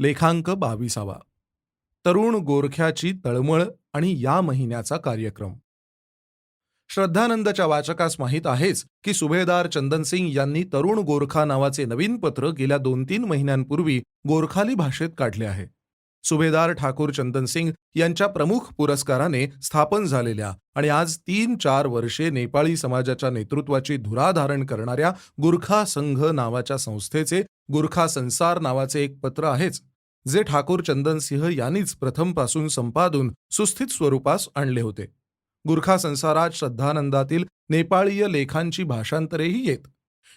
लेखांक बावीसावा. तरुण गोरख्याची तळमळ आणि या महिन्याचा कार्यक्रम. श्रद्धानंदच्या वाचकास माहीत आहेच की सुभेदार चंदनसिंग यांनी तरुण गोरखा नावाचे नवीन पत्र गेल्या दोन तीन महिन्यांपूर्वी गोरखाली भाषेत काढले आहे. सुभेदार ठाकूर चंदनसिंग यांच्या प्रमुख पुरस्काराने स्थापन झालेल्या आणि आज तीन चार वर्षे नेपाळी समाजाच्या नेतृत्वाची धुरा धारण करणाऱ्या गुरखा संघ नावाच्या संस्थेचे गुरखा संसार नावाचे एक पत्र आहेच. जे ठाकूर चंदनसिंह यांनीच प्रथमपासून संपादून सुस्थित स्वरूपास आणले होते. गुरखा संसारात श्रद्धानंदातील नेपाळीय लेखांची भाषांतरेही येत.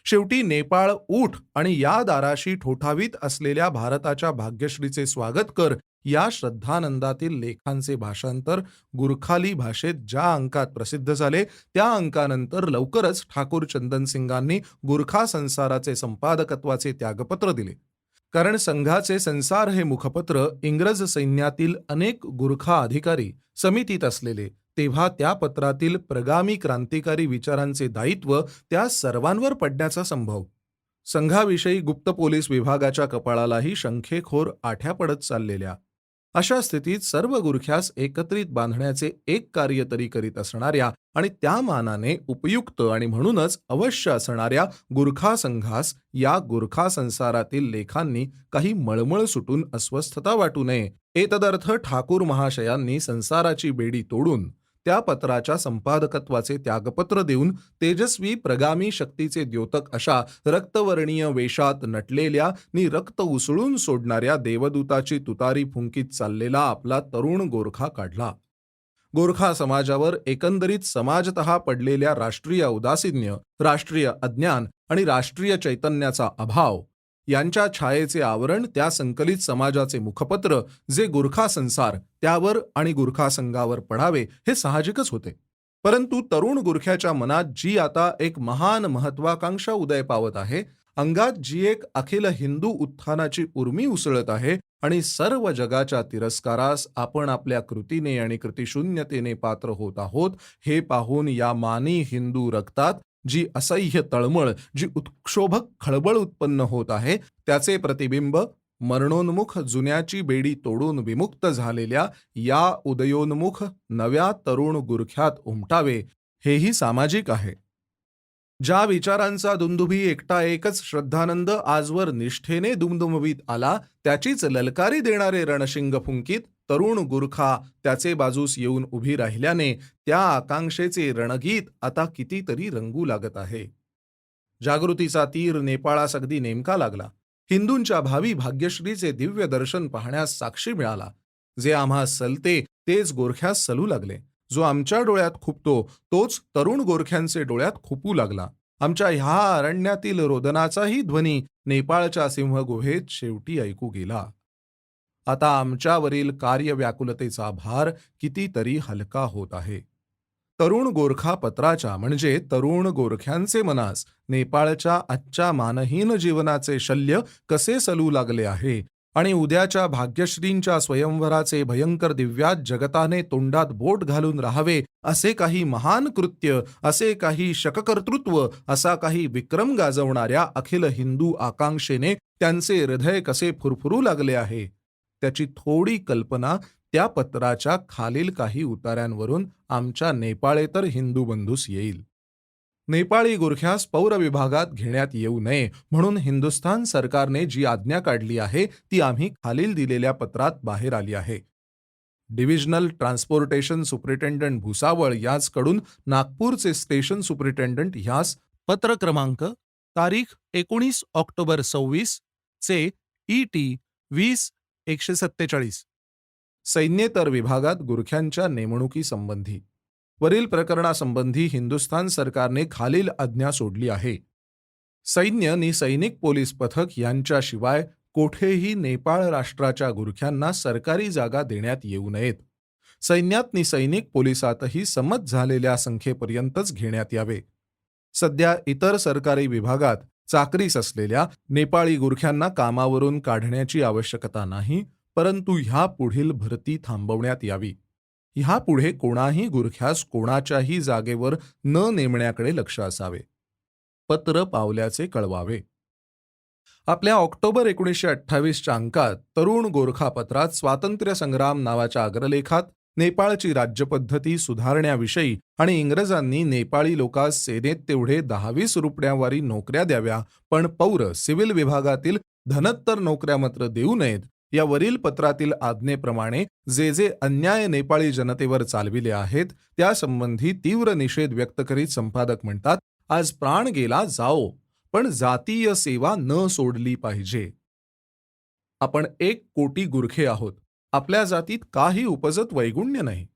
शेवटी नेपाळ ऊठ आणि या दाराशी ठोठावीत असलेल्या भारताच्या भाग्यश्रीचे स्वागत कर या श्रद्धानंदातील लेखांचे भाषांतर गुरखाली भाषेत ज्या अंकात प्रसिद्ध झाले त्या अंकानंतर लवकरच ठाकूर चंदनसिंगांनी गुरखा संसाराचे संपादकत्वाचे त्यागपत्र दिले. कारण संघाचे संसार हे मुखपत्र इंग्रज सैन्यातील अनेक गुरखा अधिकारी समितीत असलेले तेव्हा त्या पत्रातील प्रगामी क्रांतिकारी विचारांचे दायित्व त्या सर्वांवर पडण्याचा संभव. संघाविषयी गुप्त पोलीस विभागाच्या कपाळालाही शंखेखोर आठ्या पडत चाललेल्या. अशा स्थितीत सर्व गुरख्यास एकत्रित बांधण्याचे एक कार्य तरी करीत असणाऱ्या आणि त्या मानाने उपयुक्त आणि म्हणूनच अवश्य असणाऱ्या गुरखा संघास या गुरखा संसारातील लेखांनी काही मळमळ सुटून अस्वस्थता वाटू नये. एतदर्थ ठाकूर महाशयांनी संसाराची बेडी तोडून त्या पत्राच्या संपादकत्वाचे त्यागपत्र देऊन तेजस्वी प्रगामी शक्तीचे द्योतक अशा रक्तवर्णीय वेशात नटलेल्या नि रक्त उसळून सोडणाऱ्या देवदूताची तुतारी फुंकीत चाललेला आपला तरुण गोरखा काढला. गोरखा समाजावर एकंदरीत समाजत पडलेल्या राष्ट्रीय उदासीन्य राष्ट्रीय अज्ञान आणि राष्ट्रीय चैतन्याचा अभाव यांच्या छायेचे आवरण त्या संकलित समाजाचे मुखपत्र जे गुरखा संसार त्यावर आणि गुरखा संघावर पडावे हे साहजिकच होते. परंतु तरुण गुरख्याच्या मनात जी आता एक महान महत्वाकांक्षा उदय पावत आहे अंगात जी एक अखिल हिंदू उत्थानाची उर्मी उसळत आहे आणि सर्व जगाच्या तिरस्कारास आपण आपल्या कृतीने आणि कृतिशून्यतेने पात्र होत आहोत हे पाहून या मानी हिंदू रक्तात जी असह्य तळमळ जी उत्क्षोभक खळबळ उत्पन्न होत आहे त्याचे प्रतिबिंब मरणोन्मुख जुन्याची बेडी तोडून विमुक्त झालेल्या या उदयोन्मुख नव्या तरुण गुरख्यात उमटावे हेही सामाजिक आहे. ज्या विचारांचा दुंदुभी एकटा एकच श्रद्धानंद आजवर निष्ठेने दुमदुमवीत आला त्याचीच ललकारी देणारे रणशिंग फुंकीत तरुण गुरखा त्याचे बाजूस येऊन उभी राहिल्याने त्या आकांक्षेचे रणगीत आता कितीतरी रंगू लागत आहे. जागृतीचा तीर नेपाळास अगदी नेमका लागला. हिंदूंच्या भावी भाग्यश्रीचे दिव्य दर्शन पाहण्यास साक्षी मिळाला. जे आम्हा सलते तेच गोरख्यास सलू लागले. जो आमच्या डोळ्यात खुपतो तोच तरुण गोरख्यांचे डोळ्यात खुपू लागला. आमच्या ह्या अरण्यातील रोदनाचाही ध्वनी नेपाळच्या सिंहगुहेत शेवटी ऐकू गेला. आता आमच्यावरील कार्यव्याकुलतेचा भार कितीतरी हलका होत आहे. तरुण गोरखा पत्राच्या म्हणजे तरुण गोरख्यांचे मनास नेपाळच्या आजच्या मानहीन जीवनाचे शल्य कसे सलू लागले आहे आणि उद्याच्या भाग्यश्रींच्या स्वयंवराचे भयंकर दिव्यात जगताने तोंडात बोट घालून राहावे असे काही महान कृत्य असे काही शककर्तृत्व असा काही विक्रम गाजवणाऱ्या अखिल हिंदू आकांक्षेने त्यांचे हृदय कसे फुरफुरू लागले आहे? त्याची थोडी कल्पना त्या पत्राच्या खालील काही उतार्यांवरून आमच्या नेपाळेतर हिंदू बंधूस येईल. नेपाळी गुरख्यास पौर विभागात घेण्यात येऊ नये म्हणून हिंदुस्थान सरकारने जी आज्ञा काढली आहे ती आम्ही खालील दिलेल्या पत्रात बाहेर आली आहे. डिव्हिजनल ट्रान्सपोर्टेशन सुप्रिटेंडंट भुसावळ याचकडून नागपूरचे स्टेशन सुपरिटेंडंट ह्यास पत्र क्रमांक तारीख एकोणीस ऑक्टोबर सव्वीस चे ई टी वीस एकशे सत्तेचाळीस. सैन्येतर विभागात गुरख्यांच्या नेमणुकीसंबंधी वरील प्रकरणासंबंधी हिंदुस्थान सरकारने खालील आज्ञा सोडली आहे. सैन्य नि सैनिक पोलीस पथक यांच्याशिवाय कोठेही नेपाळ राष्ट्राच्या गुरख्यांना सरकारी जागा देण्यात येऊ नयेत. सैन्यात नि सैनिक पोलिसातही संमत झालेल्या संख्येपर्यंतच घेण्यात यावे. सध्या इतर सरकारी विभागात चाकरीस असलेल्या नेपाळी गुरख्यांना कामावरून काढण्याची आवश्यकता नाही परंतु ह्या पुढील भरती थांबवण्यात यावी. ह्यापुढे कोणाही गुरख्यास कोणाच्याही जागेवर न नेमण्याकडे लक्ष असावे. पत्र पावल्याचे कळवावे. आपल्या ऑक्टोबर एकोणीसशे अठ्ठावीसच्या अंकात तरुण गोरखा पत्रात स्वातंत्र्य संग्राम नावाच्या अग्रलेखात नेपाळची राज्यपद्धती सुधारण्याविषयी आणि इंग्रजांनी नेपाळी लोकांस सेनेत तेवढे दहावीस रुपण्यावारी नोकऱ्या द्याव्या पण पौर सिव्हिल विभागातील धनत्तर नोकऱ्या मात्र देऊ नयेत. या वरील पत्रातील आज्ञेप्रमाणे जे जे अन्याय नेपाळी जनतेवर चालविले आहेत त्यासंबंधी तीव्र निषेध व्यक्त करीत संपादक म्हणतात आज प्राण गेला जाओ पण जातीय सेवा न सोडली पाहिजे. आपण एक कोटी गुरखे आहोत आपल्या जातीत काही उपजत वैगुण्य नाही.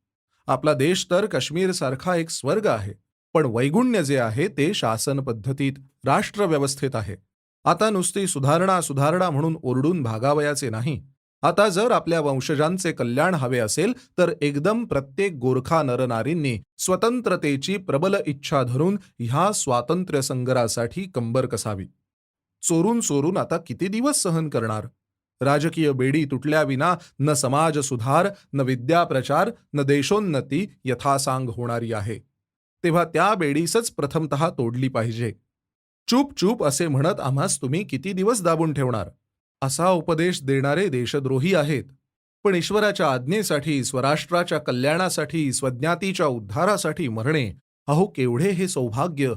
आपला देश तर काश्मीरसारखा एक स्वर्ग आहे. पण वैगुण्य जे आहे ते शासन पद्धतीत राष्ट्रव्यवस्थेत आहे. आता नुसती सुधारणा सुधारणा म्हणून ओरडून भागावयाचे नाही. आता जर आपल्या वंशजांचे कल्याण हवे असेल तर एकदम प्रत्येक गोरखा नरनारींनी स्वतंत्रतेची प्रबल इच्छा धरून ह्या स्वातंत्र्य संग्रासाठी कंबर कसावी. चोरून चोरून आता किती दिवस सहन करणार? राजकीय बेडी तुटल्याविना न समाज सुधार न विद्याप्रचार न देशोन्नती यथासांग होणारी आहे. तेव्हा त्या बेडीसच प्रथमत तोडली पाहिजे. चूप चूप असे म्हणत आम्हास तुम्ही किती दिवस दाबून ठेवणार? असा उपदेश देणारे देशद्रोही आहेत. पण ईश्वराच्या आज्ञेसाठी स्वराष्ट्राच्या कल्याणासाठी स्वज्ञातीच्या उद्धारासाठी मरणे अहो केवढे हे सौभाग्य!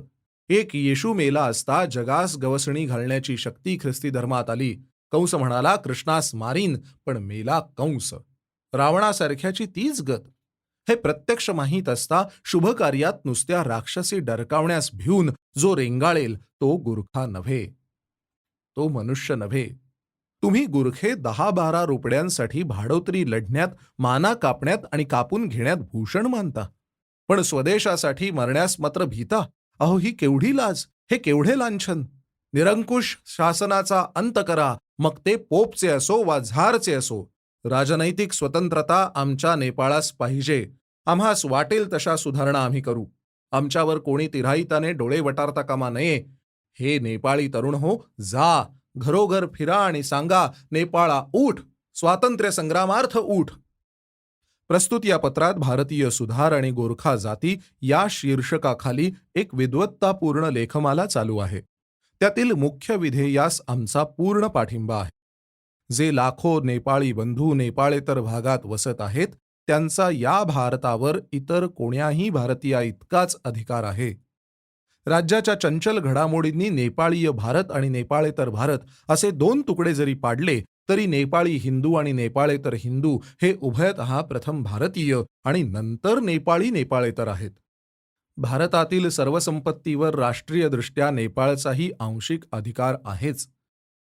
एक येशू मेला असता जगास गवसणी घालण्याची शक्ती ख्रिस्ती धर्मात आली. कंस म्हणाला कृष्णास मारीन पण मेला कंस. रावणासारख्याची तीच गत. हे प्रत्यक्ष माहीत असता शुभ कार्यात नुसत्या राक्षसी डरकावण्यास भिवून जो रेंगाळेल तो गुरखा नव्हे. तो मनुष्य नव्हे. तुम्ही गुरखे दहा बारा रुपड्यांसाठी भाडोत्री लढण्यात माना कापण्यात आणि कापून घेण्यात भूषण मानता. पण स्वदेशासाठी मरण्यास मात्र भीता. अहो ही केवढी लाज हे केवढे लांछन? निरंकुश शासनाचा अंत करा मग ते पोपचे असो वा झारचे असो. राजनैतिक स्वतंत्रता आमच्या नेपाळास पाहिजे. आम्हास वाटेल तशा सुधारणा आम्ही करू. आमच्यावर कोणी तिराहिताने डोळे वटारता कामा नये. हे नेपाळी तरुण हो जा. घरोघर फिरा आणि सांगा नेपाळा उठ स्वातंत्र्य संग्रामार्थ उठ प्रस्तुत या पत्रात भारतीय सुधार आणि गोरखा जाती या शीर्षकाखाली एक विद्वत्तापूर्ण लेखमाला चालू आहे. त्यातील मुख्य विधेयास आमचा पूर्ण पाठिंबा आहे. जे लाखो नेपाळी बंधू नेपाळेतर भागात वसत आहेत त्यांचा या भारतावर इतर कोण्याही भारतीया इतकाच अधिकार आहे. राज्याच्या चंचल घडामोडींनी नेपाळीय भारत आणि नेपाळेतर भारत असे दोन तुकडे जरी पाडले तरी नेपाळी हिंदू आणि नेपाळेतर हिंदू हे उभयत प्रथम भारतीय आणि नंतर नेपाळी नेपाळेतर आहेत. भारतातील सर्व संपत्तीवर राष्ट्रीयदृष्ट्या नेपाळचाही आंशिक अधिकार आहेच.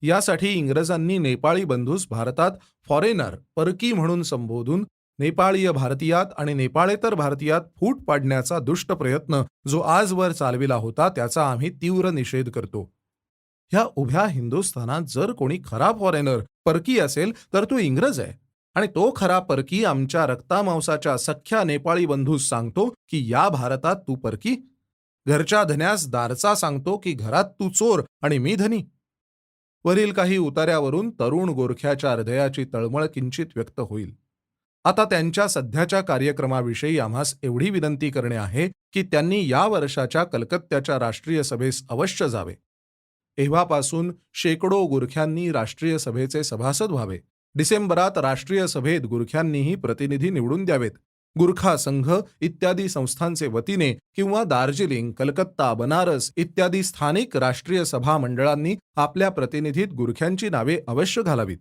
यासाठी इंग्रजांनी नेपाळी बंधूस भारतात फॉरेनर परकी म्हणून संबोधून नेपाळीय भारतीयात आणि नेपाळेतर भारतीयात फूट पाडण्याचा दुष्ट प्रयत्न जो आजवर चालविला होता त्याचा आम्ही तीव्र निषेध करतो. ह्या उभ्या हिंदुस्थानात जर कोणी खरा फॉरेनर परकी असेल तर तो इंग्रज आहे. आणि तो खरा परकी आमच्या रक्तामांसाच्या सख्या नेपाळी बंधूस सांगतो की या भारतात तू परकी. घरच्या धन्यास दारचा सांगतो की घरात तू चोर आणि मी धनी. वरील काही उतार्यावरून तरुण गोरख्याच्या हृदयाची तळमळ किंचित व्यक्त होईल. आता त्यांच्या सध्याच्या कार्यक्रमाविषयी आम्हास एवढी विनंती करणे आहे की त्यांनी या वर्षाच्या कलकत्त्याच्या राष्ट्रीय सभेस अवश्य जावे. एव्हापासून शेकडो गुरख्यांनी राष्ट्रीय सभेचे सभासद व्हावे. डिसेंबरात राष्ट्रीय सभेत गुरख्यांनीही प्रतिनिधी निवडून द्यावेत. गुरखा संघ इत्यादी संस्थांचे वतीने किंवा दार्जिलिंग कलकत्ता बनारस इत्यादी स्थानिक राष्ट्रीय सभा मंडळांनी आपल्या प्रतिनिधीत गुरख्यांची नावे अवश्य घालावीत.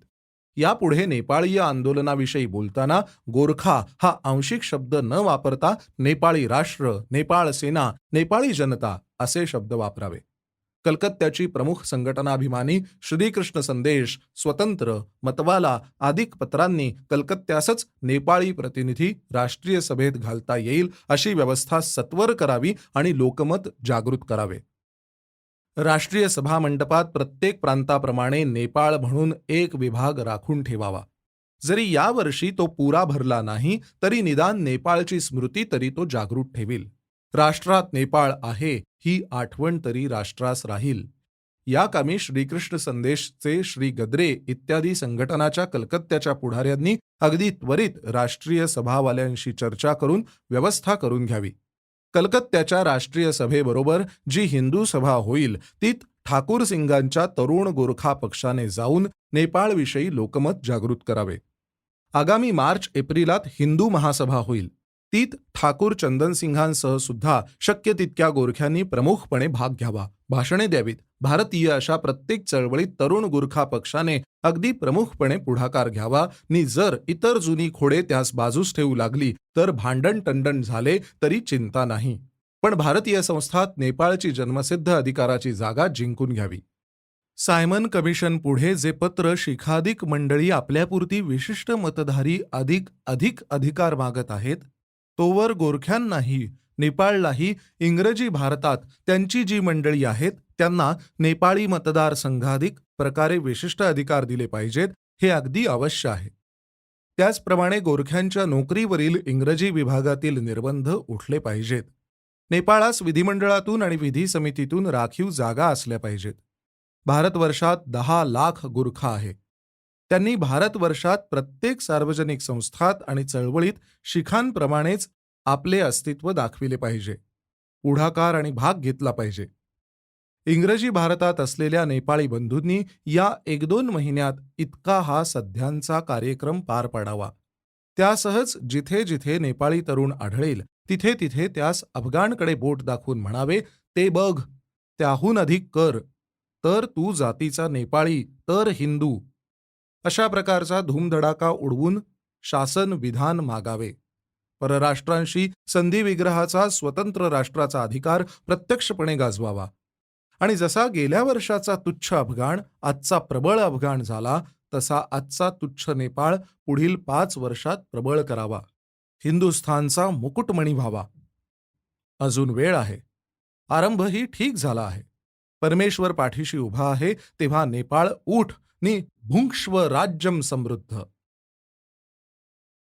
यापुढे नेपाळीय आंदोलनाविषयी बोलताना गोरखा हा आंशिक शब्द न वापरता नेपाळी राष्ट्र नेपाळ सेना नेपाळी जनता असे शब्द वापरावे. कलकत्त्याची प्रमुख संघटनाभिमानी श्रीकृष्ण संदेश स्वतंत्र मतवाला आदिक पत्रांनी कलकत्त्यासच नेपाळी प्रतिनिधी राष्ट्रीय सभेत घालता येईल अशी व्यवस्था सत्वर करावी आणि लोकमत जागृत करावे. राष्ट्रीय सभा मंडपात प्रत्येक प्रांताप्रमाणे नेपाळ म्हणून एक विभाग राखून ठेवावा. जरी यावर्षी तो पुरा भरला नाही तरी निदान नेपाळची स्मृती तरी तो जागृत ठेवील. राष्ट्रात नेपाळ आहे ही आठवण तरी राष्ट्रास राहील. या कामी श्रीकृष्ण संदेशचे श्री गद्रे इत्यादी संघटनाच्या कलकत्त्याच्या पुढाऱ्यांनी अगदी त्वरित राष्ट्रीय सभावाल्यांशी चर्चा करून व्यवस्था करून घ्यावी. कलकत्त्याच्या राष्ट्रीय सभेबरोबर जी हिंदू सभा होईल तीत ठाकूर सिंगांच्या तरुण गोरखा पक्षाने जाऊन नेपाळविषयी लोकमत जागृत करावे. आगामी मार्च एप्रिलात हिंदू महासभा होईल. तीत ठाकूर चंदनसिंहांसह सुद्धा शक्य तितक्या गोरख्यांनी प्रमुखपणे भाग घ्यावा. भाषणे द्यावीत. भारतीय अशा प्रत्येक चळवळीत तरुण गुरखा पक्षाने अगदी प्रमुखपणे पुढाकार घ्यावा. नि जर इतर जुनी खोडे त्यास बाजूस ठेवू लागली तर भांडण टंडण झाले तरी चिंता नाही. पण भारतीय संस्थात नेपाळची जन्मसिद्ध अधिकाराची जागा जिंकून घ्यावी. सायमन कमिशन पुढे जे पत्र शिखाधिक मंडळी आपल्यापुरती विशिष्ट मतधारी अधिक अधिक अधिकार मागत आहेत तोवर गोरख्यांनाही नेपाळलाही इंग्रजी भारतात त्यांची जी मंडळी आहेत त्यांना नेपाळी मतदारसंघाधिक प्रकारे विशिष्ट अधिकार दिले पाहिजेत हे अगदी अवश्य आहे. त्याचप्रमाणे गोरख्यांच्या नोकरीवरील इंग्रजी विभागातील निर्बंध उठले पाहिजेत. नेपाळास विधिमंडळातून आणि विधी समितीतून राखीव जागा असल्या पाहिजेत. भारतवर्षात दहा लाख गुरखा आहे त्यांनी भारतवर्षात प्रत्येक सार्वजनिक संस्थात आणि चळवळीत शिखांप्रमाणेच आपले अस्तित्व दाखविले पाहिजे पुढाकार आणि भाग घेतला पाहिजे. इंग्रजी भारतात असलेल्या नेपाळी बंधूंनी या एक दोन महिन्यात इतका हा सध्यांचा कार्यक्रम पार पाडावा. त्यासहच जिथे जिथे नेपाळी तरुण आढळेल तिथे तिथे त्यास अफगाणकडे बोट दाखवून म्हणावे ते बघ त्याहून अधिक कर तर तू जातीचा नेपाळी तर हिंदू अशा प्रकारचा धूमधडाका उडवून शासन विधान मागावे. परराष्ट्रांशी संधी विग्रहाचा स्वतंत्र राष्ट्राचा अधिकार प्रत्यक्षपणे गाजवावा. आणि जसा गेल्या वर्षाचा तुच्छ अफगाण आजचा प्रबळ अफगाण झाला तसा आजचा तुच्छ नेपाळ पुढील पाच वर्षात प्रबळ करावा. हिंदुस्थानचा मुकुटमणी व्हावा. अजून वेळ आहे. आरंभही ठीक झाला आहे. परमेश्वर पाठीशी उभा आहे तेव्हा नेपाळ उठ नि भुंक्ष्व राज्यम समृद्ध।